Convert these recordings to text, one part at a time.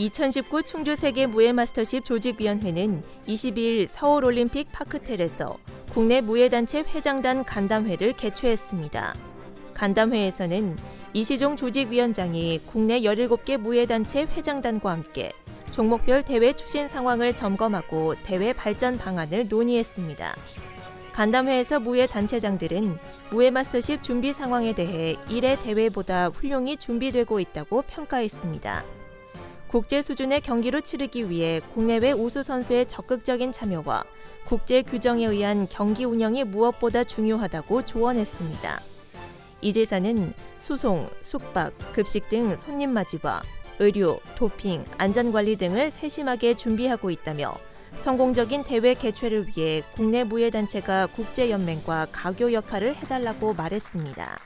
2019 충주 세계 무예 마스터십 조직위원회는 22일 서울 올림픽 파크텔에서 국내 무예 단체 회장단 간담회를 개최했습니다. 간담회에서는 이시종 조직위원장이 국내 17개 무예 단체 회장단과 함께 종목별 대회 추진 상황을 점검하고 대회 발전 방안을 논의했습니다. 간담회에서 무예 단체장들은 무예 마스터십 준비 상황에 대해 1회 대회보다 훌륭히 준비되고 있다고 평가했습니다. 국제 수준의 경기로 치르기 위해 국내외 우수 선수의 적극적인 참여와 국제 규정에 의한 경기 운영이 무엇보다 중요하다고 조언했습니다. 이 제사는 수송, 숙박, 급식 등 손님 맞이와 의료, 도핑, 안전관리 등을 세심하게 준비하고 있다며 성공적인 대회 개최를 위해 국내 무예단체가 국제연맹과 가교 역할을 해달라고 말했습니다.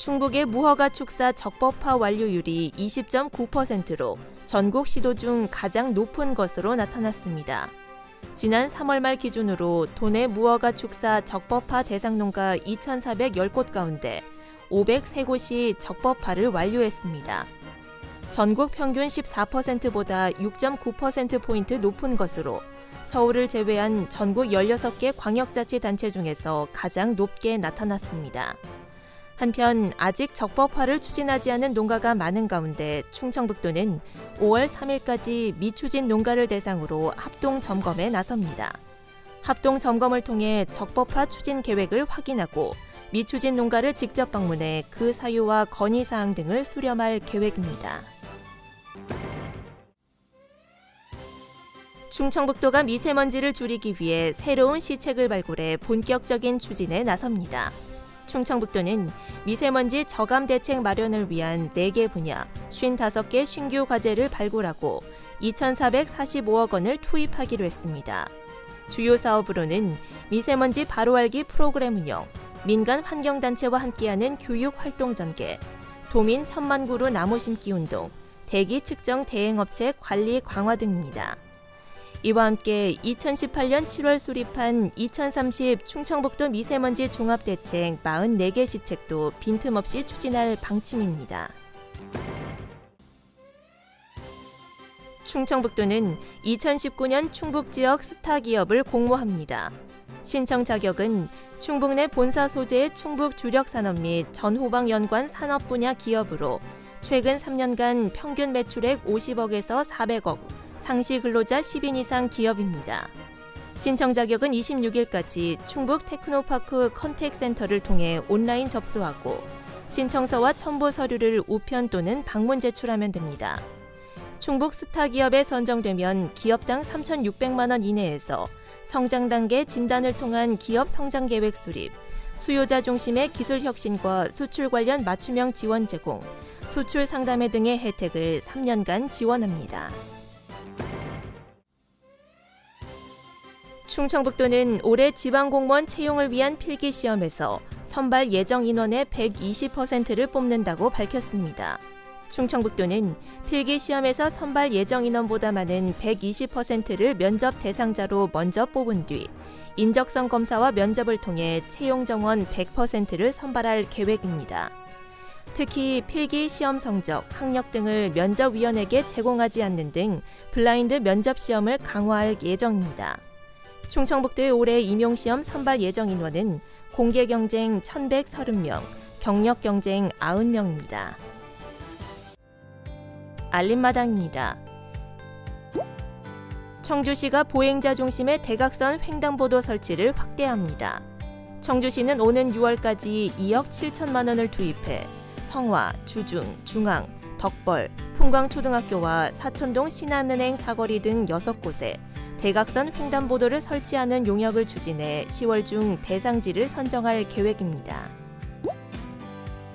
충북의 무허가 축사 적법화 완료율이 20.9%로 전국 시도 중 가장 높은 것으로 나타났습니다. 지난 3월 말 기준으로 도내 무허가 축사 적법화 대상 농가 2,410곳 가운데 503곳이 적법화를 완료했습니다. 전국 평균 14%보다 6.9%포인트 높은 것으로 서울을 제외한 전국 16개 광역자치단체 중에서 가장 높게 나타났습니다. 한편 아직 적법화를 추진하지 않은 농가가 많은 가운데 충청북도는 5월 3일까지 미추진 농가를 대상으로 합동 점검에 나섭니다. 합동 점검을 통해 적법화 추진 계획을 확인하고 미추진 농가를 직접 방문해 그 사유와 건의 사항 등을 수렴할 계획입니다. 충청북도가 미세먼지를 줄이기 위해 새로운 시책을 발굴해 본격적인 추진에 나섭니다. 충청북도는 미세먼지 저감 대책 마련을 위한 4개 분야 55개 신규 과제를 발굴하고 2,445억 원을 투입하기로 했습니다. 주요 사업으로는 미세먼지 바로 알기 프로그램 운영, 민간 환경단체와 함께하는 교육 활동 전개, 도민 천만 그루 나무 심기 운동, 대기 측정 대행업체 관리 강화 등입니다. 이와 함께 2018년 7월 수립한 2030 충청북도 미세먼지 종합대책 44개 시책도 빈틈없이 추진할 방침입니다. 충청북도는 2019년 충북 지역 스타 기업을 공모합니다. 신청 자격은 충북 내 본사 소재의 충북 주력 산업 및 전후방 연관 산업 분야 기업으로 최근 3년간 평균 매출액 50억에서 400억, 상시 근로자 10인 이상 기업입니다. 신청 자격은 26일까지 충북 테크노파크 컨택센터를 통해 온라인 접수하고 신청서와 첨부 서류를 우편 또는 방문 제출하면 됩니다. 충북 스타 기업에 선정되면 기업당 3,600만 원 이내에서 성장 단계 진단을 통한 기업 성장 계획 수립, 수요자 중심의 기술 혁신과 수출 관련 맞춤형 지원 제공, 수출 상담회 등의 혜택을 3년간 지원합니다. 충청북도는 올해 지방공무원 채용을 위한 필기 시험에서 선발 예정 인원의 120%를 뽑는다고 밝혔습니다. 충청북도는 필기 시험에서 선발 예정 인원보다 많은 120%를 면접 대상자로 먼저 뽑은 뒤 인적성 검사와 면접을 통해 채용 정원 100%를 선발할 계획입니다. 특히 필기 시험 성적, 학력 등을 면접위원에게 제공하지 않는 등 블라인드 면접 시험을 강화할 예정입니다. 충청북도의 올해 임용시험 선발 예정 인원은 공개 경쟁 1,130명, 경력 경쟁 90명입니다. 알림마당입니다. 청주시가 보행자 중심의 대각선 횡단보도 설치를 확대합니다. 청주시는 오는 6월까지 2억 7천만 원을 투입해 성화, 주중, 중앙, 덕벌, 풍광초등학교와 사천동 신한은행 사거리 등 6곳에 대각선 횡단보도를 설치하는 용역을 추진해 10월 중 대상지를 선정할 계획입니다.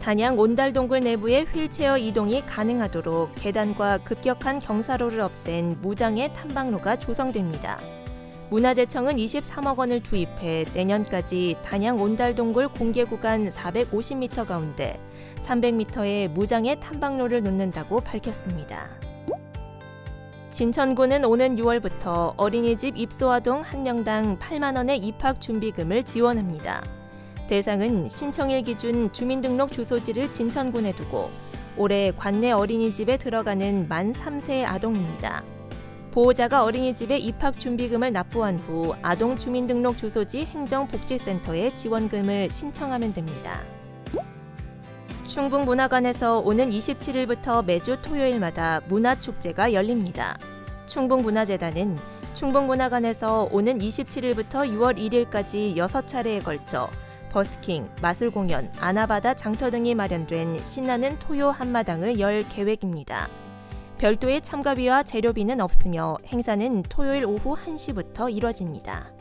단양 온달동굴 내부의 휠체어 이동이 가능하도록 계단과 급격한 경사로를 없앤 무장의 탐방로가 조성됩니다. 문화재청은 23억 원을 투입해 내년까지 단양 온달동굴 공개 구간 450m 가운데 300m의 무장의 탐방로를 놓는다고 밝혔습니다. 진천구는 오는 6월부터 어린이집 입소아동 한 명당 8만 원의 입학 준비금을 지원합니다. 대상은 신청일 기준 주민등록 주소지를 진천군에 두고 올해 관내 어린이집에 들어가는 만 3세 아동입니다. 보호자가 어린이집에 입학 준비금을 납부한 후 아동 주민등록 주소지 행정복지센터에 지원금을 신청하면 됩니다. 충북문화관에서 오는 27일부터 매주 토요일마다 문화축제가 열립니다. 충북문화재단은 충북문화관에서 오는 27일부터 6월 1일까지 6차례에 걸쳐 버스킹, 마술 공연, 아나바다 장터 등이 마련된 신나는 토요 한마당을 열 계획입니다. 별도의 참가비와 재료비는 없으며 행사는 토요일 오후 1시부터 이뤄집니다.